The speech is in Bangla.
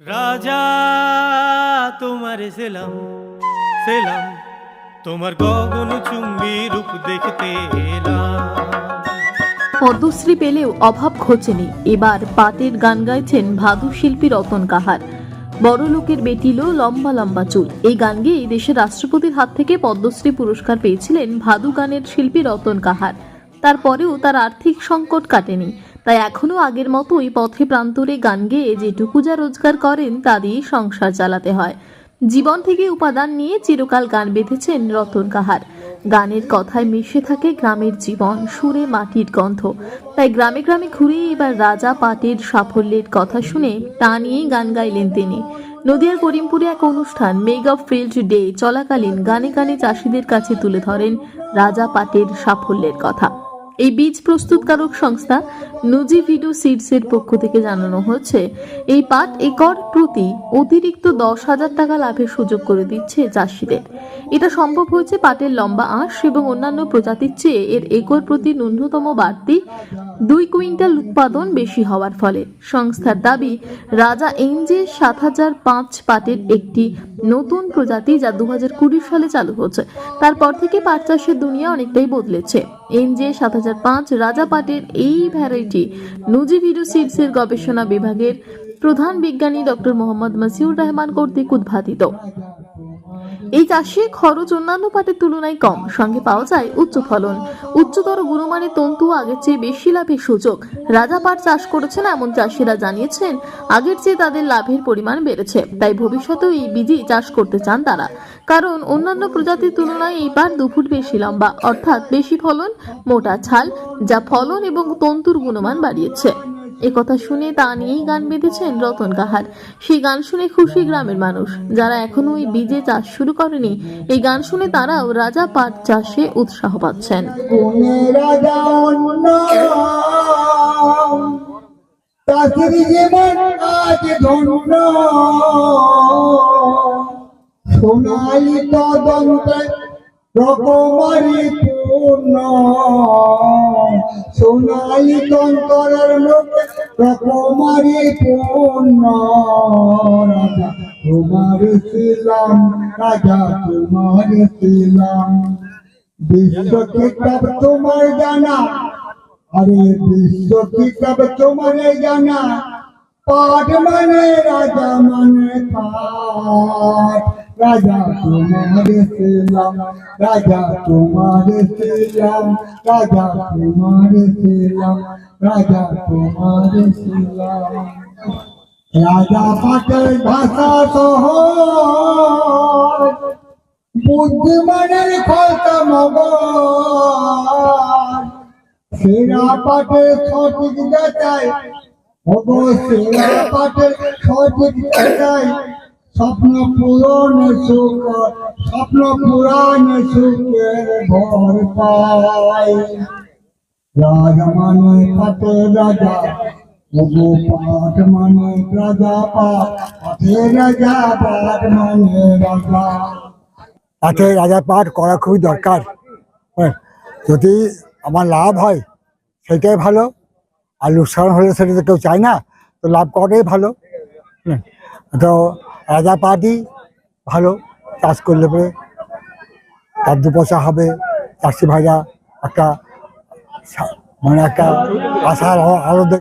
রাজা, তোমার সেলাম সেলাম। তোমার গগন চুম্বি রূপ দেখতে পদ্মশ্রী পেলেও অভাব ঘোচেনি এবার পাটের গান গাইছেন ভাদু শিল্পী রতন কাহার। বড় লোকের বেটিলো লম্বা লম্বা চুল। এই গান গেয়ে দেশের রাষ্ট্রপতির হাত থেকে পদ্মশ্রী পুরস্কার পেয়েছিলেন ভাদু গানের শিল্পী রতন কাহার। তারপরেও তার আর্থিক সংকট কাটেনি। তাই এখনও আগের মতোই পথে প্রান্তরে গান গেয়ে যেটুকু যা রোজগার করেন, তা দিয়ে সংসার চালাতে হয়। জীবন থেকে উপাদান নিয়ে চিরকাল গান বেঁধেছেন রতন কাহার। গানের কথায় মিশে থাকে গ্রামের জীবন, সুরে মাটির গন্ধ। তাই গ্রামে গ্রামে ঘুরে এবার রাজা পাটের সাফল্যের কথা শুনে তা নিয়েই গান গাইলেন তিনি। নদিয়ার করিমপুরে এক অনুষ্ঠান, মেগ অফ ফিল্ড ডে, চলাকালীন গানে গানে চাষিদের কাছে তুলে ধরেন রাজা পাটের সাফল্যের কথা। এই বীজ প্রস্তুতকারক সংস্থা নুজিভিডো সিডসের পক্ষ থেকে জানানো হচ্ছে, এই পাট একর প্রতি অতিরিক্ত দশ হাজার টাকা লাভের সুযোগ করে দিচ্ছে চাষিদের। এটা সম্ভব হয়েছে পাটের লম্বা আঁশ এবং অন্যান্য প্রজাতির চেয়ে এর একর প্রতি ন্যূনতম বাড়তি দুই কুইন্টাল উৎপাদন বেশি হওয়ার ফলে। সংস্থার দাবি, রাজা এনজে সাত হাজার পাঁচ পাটের একটি নতুন প্রজাতি যা দু সালে চালু হচ্ছে তারপর থেকে পাট চাষের দুনিয়া অনেকটাই বদলেছে। এনজে সাত হাজার পাঁচ রাজা পাটের এই ভ্যারাইটি নুজিভিডো সিডসের গবেষণা বিভাগের প্রধান বিজ্ঞানী ডক্টর মোহাম্মদ মাসিউর রহমান কর্তৃক উদ্ভাবিত এই চাষে খরচ অন্যান্য পাটের তুলনায় কম। সঙ্গে পাওয়া যায় উচ্চ ফলন। উচ্চতর গুণমানের তন্তু আগের চেয়ে বেশি লাভের সুযোগ। রাজা পাট চাষ করেছেন এমন চাষিরা জানিয়েছেন, আগের চেয়ে তাদের লাভের পরিমাণ বেড়েছে। তাই ভবিষ্যতেও এই বীজই চাষ করতে চান তারা। কারণ অন্যান্য প্রজাতির তুলনায় এই পাট দু ফুট বেশি লম্বা। অর্থাৎ বেশি ফলন, মোটা ছাল, যা ফলন এবং তন্তুর গুণমান বাড়িয়েছে। একথা শুনে তা নিয়েই গান বেঁধেছেন রতন কাহার। সেই গান শুনে খুশি গ্রামের মানুষ। যারা এখনও ওই বীজে চাষ শুরু করেনি, এই গান শুনে তারাও রাজা পাট চাষে উৎসাহ পাচ্ছেন। সোনালি তদন্তে রকমারি পূর্ণ। সোনালি তন্তরের লোকে রকমারি পূর্ণ। রাজা তোমার ছিলাম, রাজা তোমার ছিলাম। বিশ্ব কিতাব তোমার জানা। আরে বিশ্ব কিতাব তোমার জানা। পাঠ মানে রাজা মানে পাঠ। রাজা তোমার ছিলাম রাজা তোমার ছিলাম রাজা তোমার ছিলাম রাজা তোমার ছিলাম রাজা পাটের ভাষা সহজ বুদ্ধিমানের খলতা মগজ সেরা পাটের সঠিক যাচাই হব সেরা পাটের সঠিক যাচাই স্বপ্ন পূরণ সুখ স্বপ্ন পূরণ সুখের ভর পাই রাজা মানে পাটে রাজা হব পাট মানে রাজা পাটে রাজা পাট মানে রাজা। তাতে রাজা পাঠ করা খুবই দরকার। হ্যাঁ, যদি আমার লাভ হয় সেটাই ভালো। আর লোকসান হলে সেটা তো কেউ চায় না তো লাভ করাটাই ভালো। হ্যাঁ, রাজা পার্টি ভালো চাষ করলে পরে তার দু পয়সা হবে, চাষি ভাইরা একটা মানে একটা আশার আলো